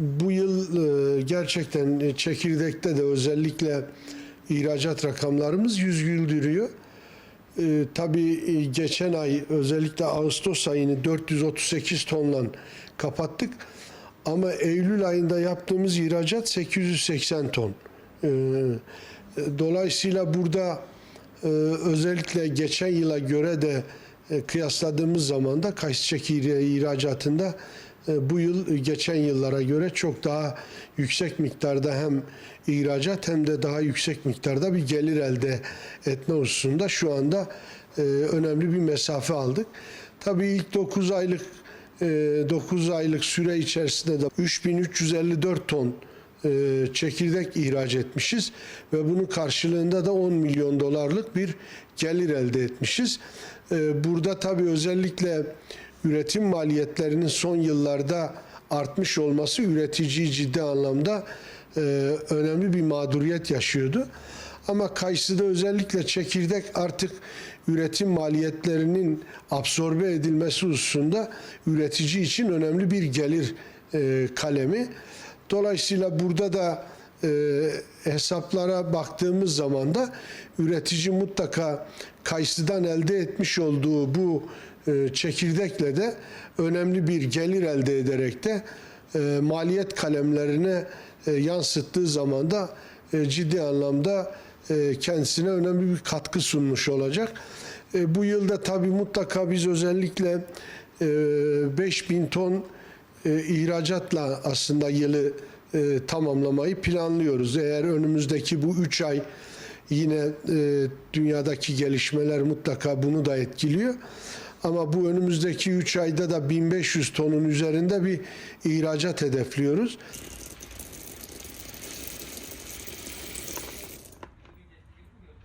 bu yıl e, gerçekten e, çekirdekte de özellikle ihracat rakamlarımız yüz güldürüyor. E, tabii e, geçen ay özellikle Ağustos ayını 438 tonla kapattık. Ama Eylül ayında yaptığımız ihracat 880 ton. Dolayısıyla burada özellikle geçen yıla göre de kıyasladığımız zaman da çekirdeği ihracatında bu yıl e, geçen yıllara göre çok daha yüksek miktarda hem ihracat hem de daha yüksek miktarda bir gelir elde etme hususunda şu anda e, önemli bir mesafe aldık. Tabii ilk 9 aylık 9 aylık süre içerisinde de 3354 ton e, çekirdek ihraç etmişiz ve bunun karşılığında da 10 milyon dolarlık bir gelir elde etmişiz. E, Burada tabii özellikle üretim maliyetlerinin son yıllarda artmış olması üreticiyi ciddi anlamda e, önemli bir mağduriyet yaşıyordu. Ama kayısıda özellikle çekirdek artık üretim maliyetlerinin absorbe edilmesi hususunda üretici için önemli bir gelir e, kalemi. Dolayısıyla burada da e, hesaplara baktığımız zaman da üretici mutlaka kayısıdan elde etmiş olduğu bu e, çekirdekle de önemli bir gelir elde ederek de e, maliyet kalemlerine e, yansıttığı zaman da e, ciddi anlamda e, kendisine önemli bir katkı sunmuş olacak. E, bu yılda tabii mutlaka biz özellikle e, 5000 ton e, ihracatla aslında yılı e, tamamlamayı planlıyoruz. Eğer önümüzdeki bu 3 ay yine e, dünyadaki gelişmeler mutlaka bunu da etkiliyor. Ama bu önümüzdeki 3 ayda da 1500 tonun üzerinde bir ihracat hedefliyoruz.